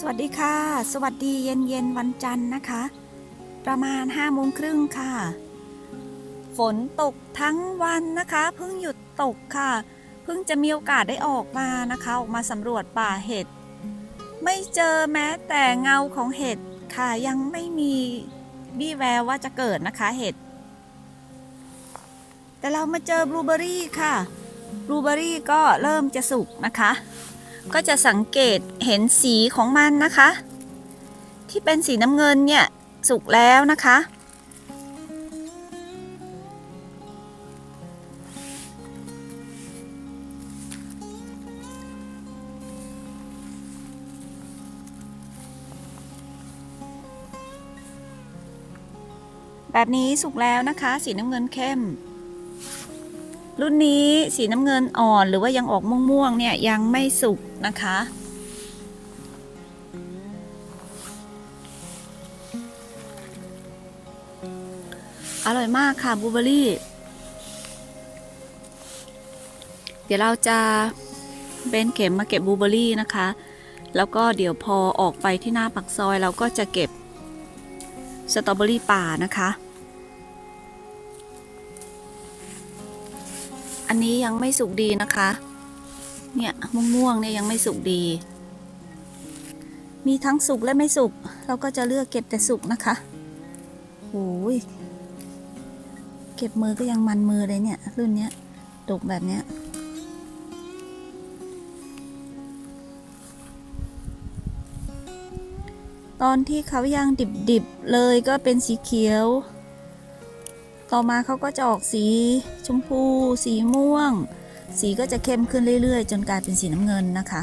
สวัสดีค่ะ สวัสดีเย็นเย็นวันจันทร์นะคะ ประมาณ5้าโมงครึ่งค่ะ ฝนตกทั้งวันนะคะเพิ่งหยุดตกค่ะ เพิ่งจะมีโอกาสได้ออกมานะคะ ออกมาสำรวจป่าเห็ด ไม่เจอแม้แต่เงาของเห็ดค่ะยังไม่มีบี้แววว่าจะเกิดนะคะเห็ด แต่เรามาเจอบลูเบอรี่ค่ะบลูเบอรี่ก็เริ่มจะสุกนะคะ ก็จะสังเกตเห็นสีของมันนะคะ ที่เป็นสีน้ำเงินเนี่ยสุกแล้วนะคะ แบบนี้สุกแล้วนะคะ สีน้ำเงินเข้ม รุ่นนี้สีน้ำเงินอ่อนหรือว่ายังออกม่วงๆเนี่ยยังไม่สุกนะคะ อร่อยมากค่ะบูเบอรี่ เดี๋ยวเราจะเบนเข็มมาเก็บบูเบอรี่นะคะ แล้วก็เดี๋ยวพอออกไปที่หน้าปักซอยเราก็จะเก็บสตรอเบอรี่ป่านะคะ นนี้ยังไม่สุกดีนะคะ เนี่ยม่วงๆเนี่ยยังไม่สุกดี มีทั้งสุกและไม่สุก เราก็จะเลือกเก็บแต่สุกนะคะโอ้ยเก็บมือก็ยังมันมือเลยเนี่ย รุ่นเนี้ยดกแบบเนี้ยตอนที่เขายังดิบๆเลยก็เป็นสีเขียว ต่อมาเขาก็จะออกสีชมพู สีม่วง สีก็จะเข้มขึ้นเรื่อยๆ จนกลายเป็นสีน้ำเงินนะคะ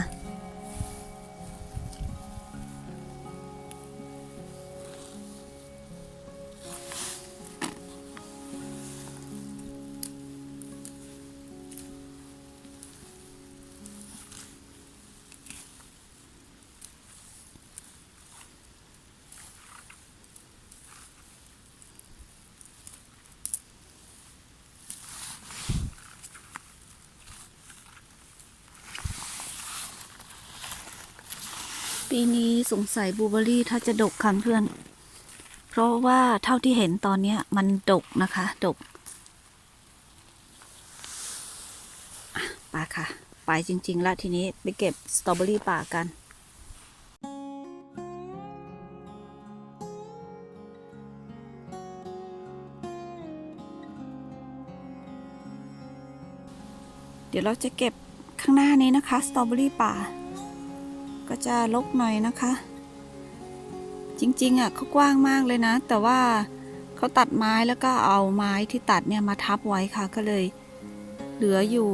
ปีนี้สงสัยบลูเบอรี่ถ้าจะดกค่ะเพื่อน เพราะว่าเท่าที่เห็นตอนเนี้ยมันดกนะคะ ดกไปค่ะ ไปจริงๆแล้วทีนี้ไปเก็บสตรอเบอรี่ป่ากันเดี๋ยวเราจะเก็บข้างหน้านี้นะคะ สตรอเบอรี่ป่า ก็จะลกหน่อยนะคะ จริงๆอะเขากว้างมากเลยนะ แต่ว่าเขาตัดไม้แล้วก็เอาไม้ที่ตัดเนี่ยมาทับไว้ค่ะก็เลย เหลืออยู่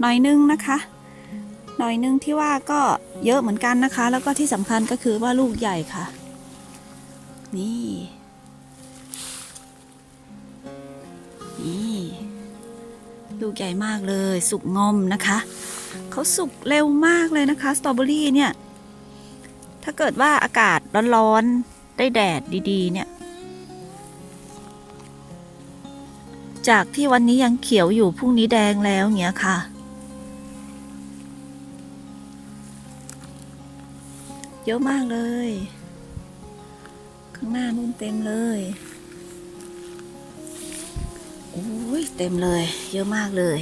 หน่อยนึงนะคะ หน่อยนึงที่ว่าก็เยอะเหมือนกันนะคะ แล้วก็ที่สำคัญก็คือว่าลูกใหญ่ค่ะ นี่ นี่ ลูกใหญ่มากเลย สุกงอมนะคะ เขาสุกเร็วมากเลยนะคะ สตรอเบอรี่เนี่ย ถ้าเกิดว่าอากาศร้อนๆ ได้แดดดีๆ เนี่ย จากที่วันนี้ยังเขียวอยู่พรุ่งนี้แดงแล้วเงี้ยค่ะ เยอะมากเลย ข้างหน้านู่นเต็มเลยโอ้ยเต็มเลย เยอะมากเลย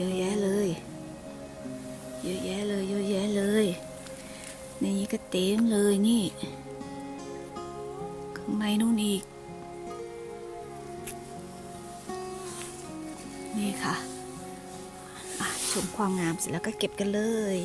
เยอะแยะเลย เยอะแยะเลย เยอะแยะเลย ในนี้ก็เต็มเลยนี่ ข้างในนู่นอีก นี่ค่ะะชมความงามเสร็จแล้วก็เก็บกันเลย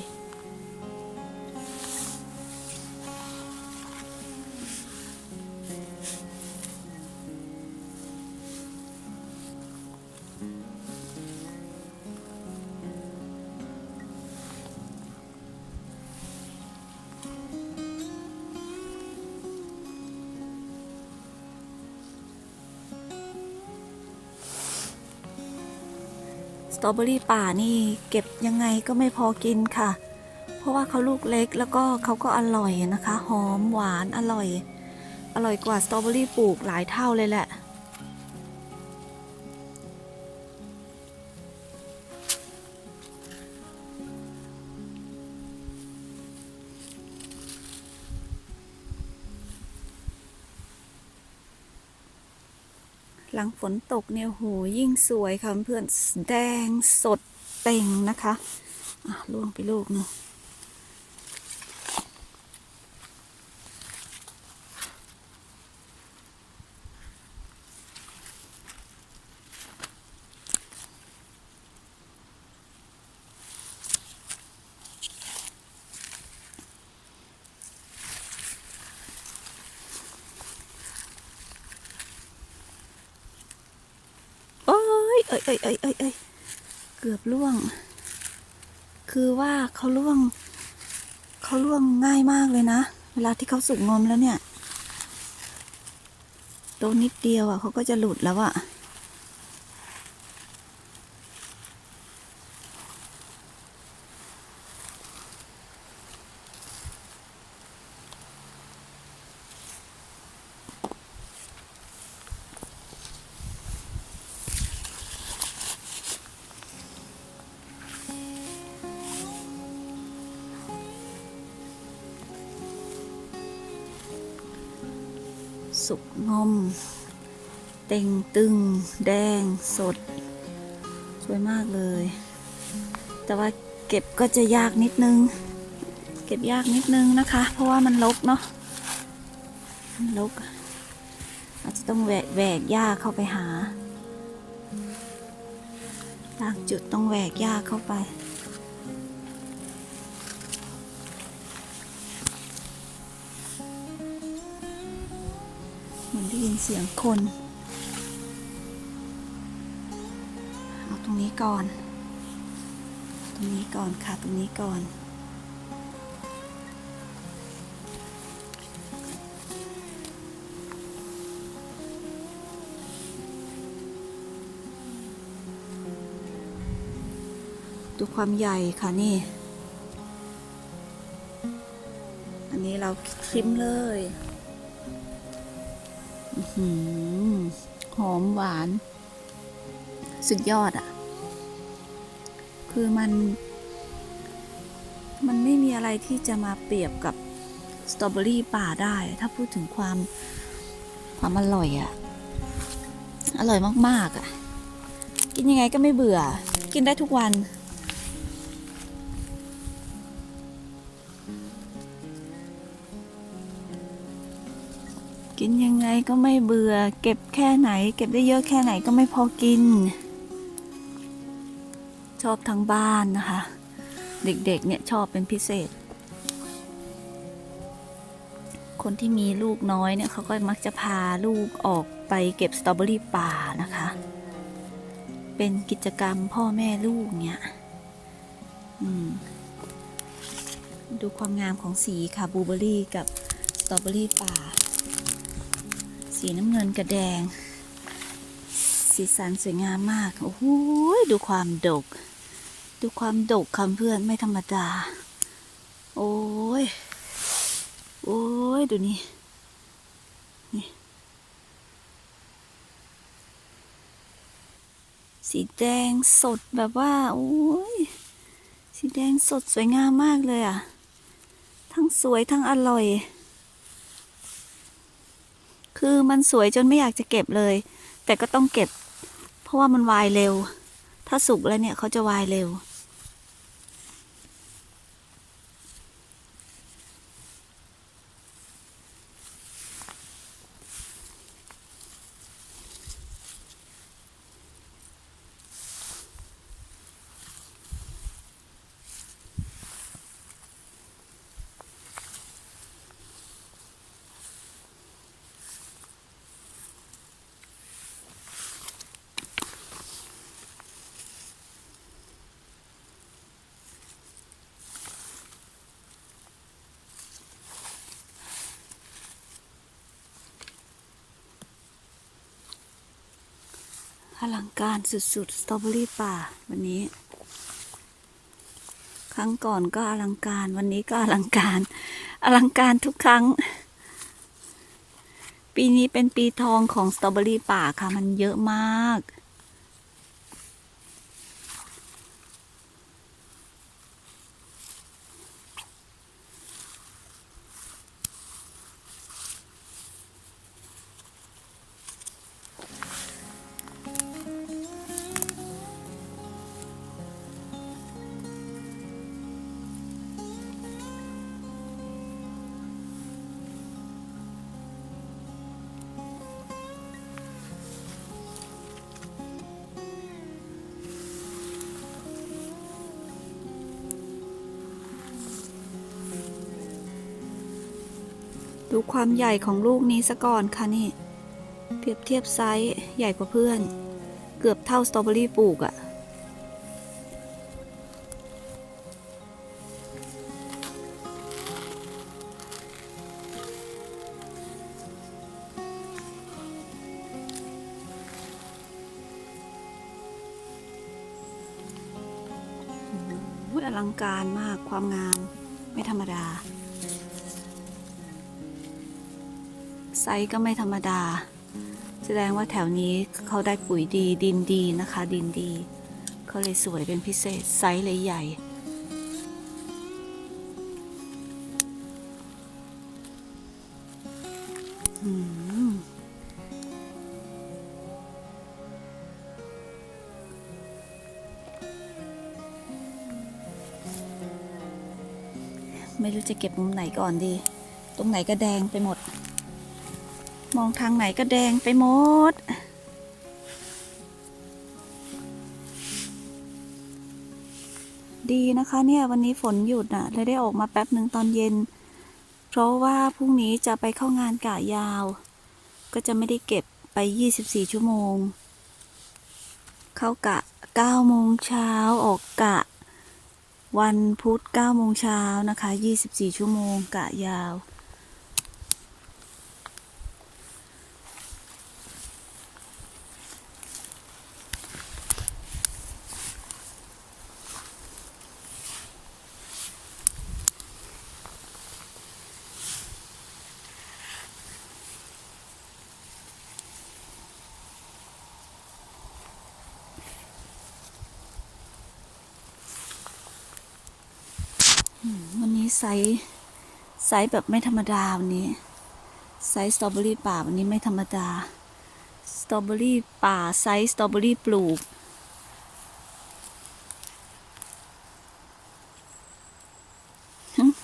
ตรอเบอรี่ป่านี่เก็บยังไงก็ไม่พอกินค่ะ เพราะว่าเขาลูกเล็กแล้วก็เขาก็อร่อยนะคะ หอมหวานอร่อย อร่อยกว่าสตรอเบอรี่ปลูกหลายเท่าเลยแหละ หลังฝนตกเนี่ยโหยิ่งสวยค่ะเพื่อนแดงสดเต่งนะคะอะล่วงไปลูกเนึงโอ้ยเอ้ยเอ้ยเอ้ยเอ้ยเกือบล่วง คือว่าเขาล่วง เขาล่วงง่ายมากเลยนะ เวลาที่เขาสุกงอมแล้วเนี่ย ตัวนิดเดียวอะเขาก็จะหลุดแล้วอะ สุกงอม เต่งตึง แดงสด สวยมากเลย แต่ว่าเก็บก็จะยากนิดนึง เก็บยากนิดนึงนะคะ เพราะว่ามันรกเนาะมันรกอาจจะต้องแหวกแหวกหญ้าเข้าไปหาบางจุดต้องแหวกหญ้าเข้าไป ได้ยินเสียงคน เอาตรงนี้ก่อน ตรงนี้ก่อนค่ะ ตรงนี้ก่อน ดูความใหญ่ค่ะนี่ อันนี้เราคลิมเลย หอหอมหวาน สุดยอดอะ่ะ คือมัน มันไม่มีอะไรที่จะมาเปรียบกับสตรอเบอรี่ป่าได้ ถ้าพูดถึงความความอร่อยอะ่ะ อร่อยมากๆอะ่ะ กินยังไงก็ไม่เบื่อ กินได้ทุกวัน ก็ไม่เบื่อ เก็บแค่ไหน เก็บได้เยอะแค่ไหนก็ไม่พอกิน ชอบทั้งบ้านนะคะ เด็กๆเนี่ยชอบเป็นพิเศษ คนที่มีลูกน้อยเนี่ยเขาก็มักจะพาลูกออกไปเก็บสตรอเบอรี่ป่านะคะ เป็นกิจกรรมพ่อแม่ลูกเนี่ยดูความงามของสีค่ะบลูเบอรี่กับสตรอเบอรี่ป่า สีน้ำเงินกับแดง สีสันสวยงามมาก โอ้โหดูความดก ดูความดกคำเพื่อนไม่ธรรมดา โอ้ย โอ้ย ดูนี่ นี่ สีแดงสดแบบว่า โอ้ย สีแดงสดสวยงามมากเลยอะ ทั้งสวยทั้งอร่อย คือมันสวยจนไม่อยากจะเก็บเลย แต่ก็ต้องเก็บ เพราะว่ามันวายเร็ว ถ้าสุกแล้วเนี่ยเขาจะวายเร็ว ลังการสุดๆ สตรอเบอรี่ป่า วันนี้ ครั้งก่อนก็อลังการวันนี้ก็อลังการ อลังการทุกครั้ง ปีนี้เป็นปีทองของสตรอเบอรี่ป่าค่ะ มันเยอะมาก ดูความใหญ่ของลูกนี้ซะก่อนค่ะนี่ เปรียบเทียบไซส์ใหญ่กว่าเพื่อน เกือบเท่าสตรอเบอรี่ปลูกอะโไซส์ก็ไม่ธรรมดา แสดงว่าแถวนี้เขาได้ปุ๋ยดีดินดีนะคะ ดินดีเขาเลยสวยเป็นพิเศษไซส์เลยใหญ่ไม่รู้จะเก็บมุมไหนก่อนดี ตรงไหนก็แดงไปหมด มองทางไหนก็แดงไปหมด ดีนะคะเนี่ยวันนี้ฝนหยุดน่ะเลยได้ออกมาแป๊บหนึ่งตอนเย็น เพราะว่าพรุ่งนี้จะไปเข้างานกะยาว ก็จะไม่ได้เก็บไป 24 ชั่วโมง เข้ากะ 9 โมงเช้าออกกะ วันพุธ 9 โมงเช้านะคะ 24 ชั่วโมงกะยาว วันนี้ไซส์ไซส์แบบไม่ธรรมดาวันนี้ไซส์สตรอเบอรี่ป่าวันนี้ไม่ธรรมดาสตรอเบอรี่ป่าไซส์สตรอเบอรี่ปลูก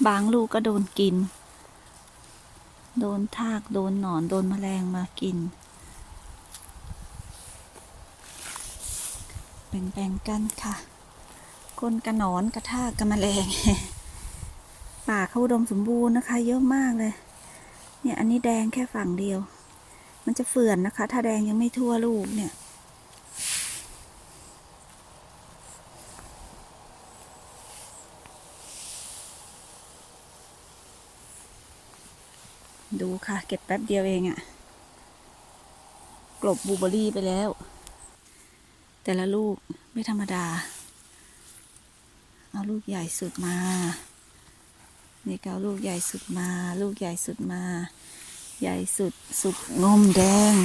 บางลูกก็โดนกิน โดนทาก โดนหนอน โดนแมลงมากิน แบ่งๆกันค่ะ คนกระหนอนกระทากกระแมลง ป่าเขาอุดมสมบูรณ์นะคะ เยอะมากเลย เนี่ยอันนี้แดงแค่ฝั่งเดียว มันจะเฟื่อนนะคะ ถ้าแดงยังไม่ทั่วลูกเนี่ย ดูค่ะ เก็บแป๊บเดียวเองอะกลบบลูเบอรี่ไปแล้ว แต่ละลูกไม่ธรรมดา เอาลูกใหญ่สุดมา นี่ก็เอาลูกใหญ่สุดมา ลูกใหญ่สุดมา ใหญ่สุดสุดงมแดง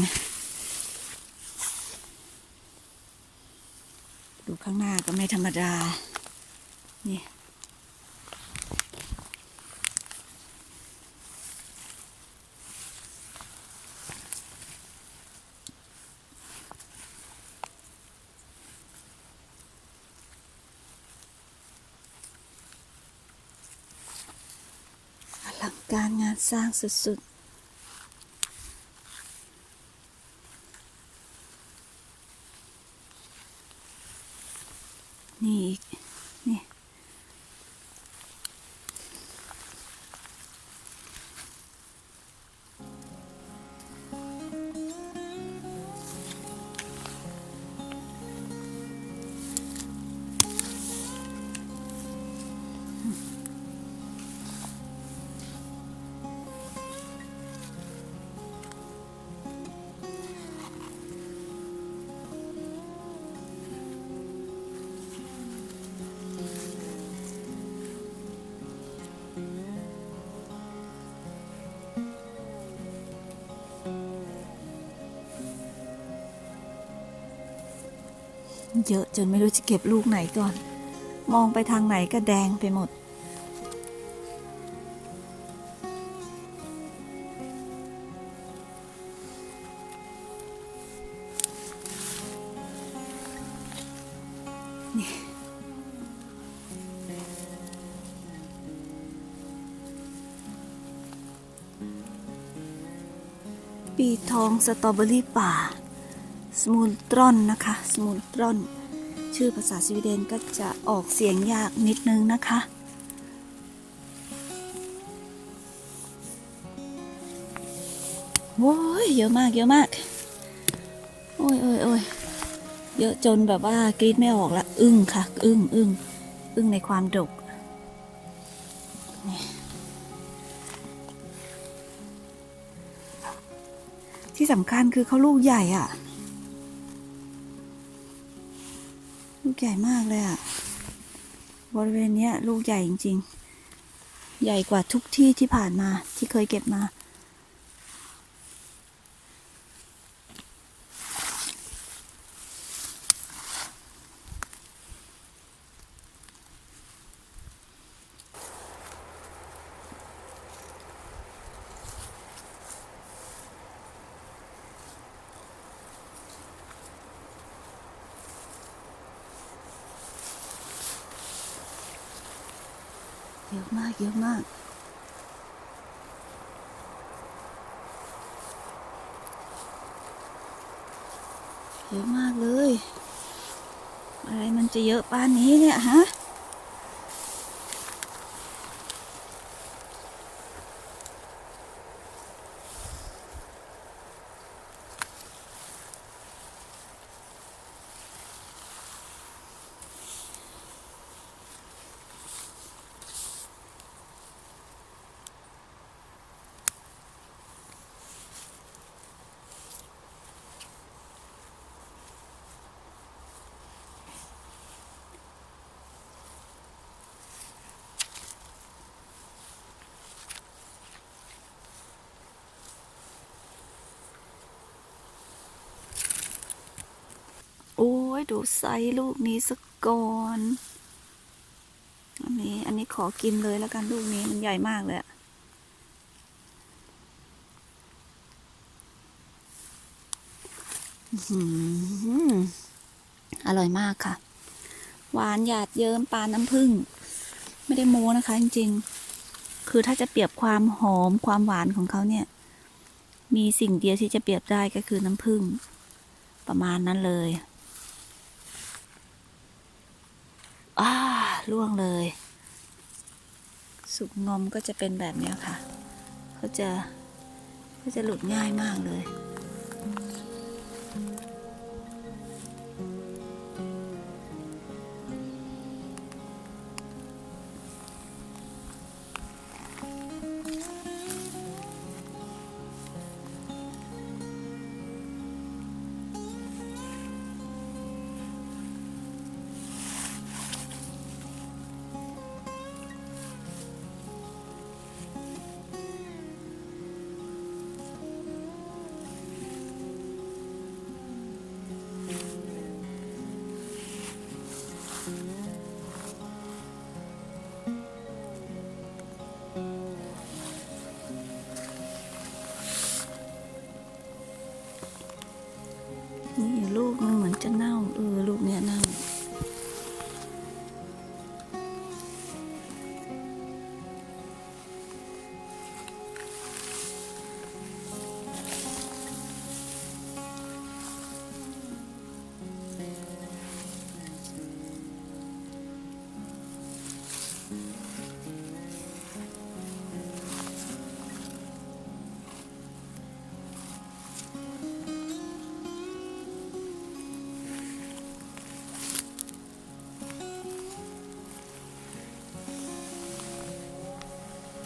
ดูข้างหน้าก็ไม่ธรรมดา นี่ อลังการงาน สร้างสุดๆ เยอะจนไม่รู้จะเก็บลูกไหนก่อน มองไปทางไหนก็แดงไปหมด นี่ปีทองสตรอเบอรี่ป่า มูนตรอนนะคะสมูนตรอน ชื่อภาษาสวีเดนก็จะออกเสียงยากนิดนึงนะคะโว้ยเยอะมากเยอะมาก โอ้ยโอ้ยโอ้ยเยอะจนแบบว่ากรีดไม่ออกละ อึ้งค่ะ อึ้งอึ้งอึ้งในความดกที่สำคัญคือเขาลูกใหญ่อะ ลูกใหญ่มากเลยอะบริเวณนี้ลูกใหญ่จริง ๆ ใหญ่กว่าทุกที่ที่ผ่านมาที่เคยเก็บมา เยอะมาก เยอะมาก เยอะมากเลย อะไรมันจะเยอะป้านนี้เนี่ยฮะ โอ้ย ดูไซส์ลูกนี้สักก่อนอันนี้อันนี้ขอกินเลยแล้วกันลูกนี้มันใหญ่มากเลยอะอือหืออร่อยมากค่ะ หวานหยาดเยิ้มปลาน้ำผึ้งไม่ได้โม้นะคะ จริงๆ คือถ้าจะเปรียบความหอมความหวานของเขาเนี่ย มีสิ่งเดียวที่จะเปรียบได้ก็คือน้ำผึ้งประมาณนั้นเลย อ่า ล่วงเลย สุกงอมก็จะเป็นแบบนี้ค่ะ เขาจะเขาจะหลุดง่ายมากเลย จะเน่าเออลูกเนี้ยเน่า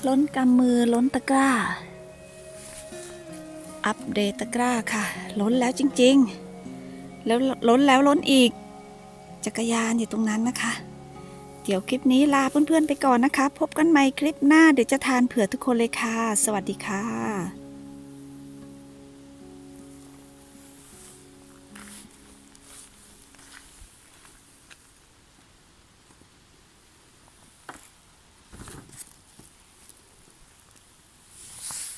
ล้นกำมือล้นตะกร้า อัปเดตตะกร้าค่ะ ล้นแล้วจริงๆ แล้วล้นแล้วล้นอีก จักรยานอยู่ตรงนั้นนะคะ เดี๋ยวคลิปนี้ลาเพื่อนๆไปก่อนนะคะ พบกันใหม่คลิปหน้าเดี๋ยวจะทานเผื่อทุกคนเลยค่ะ สวัสดีค่ะ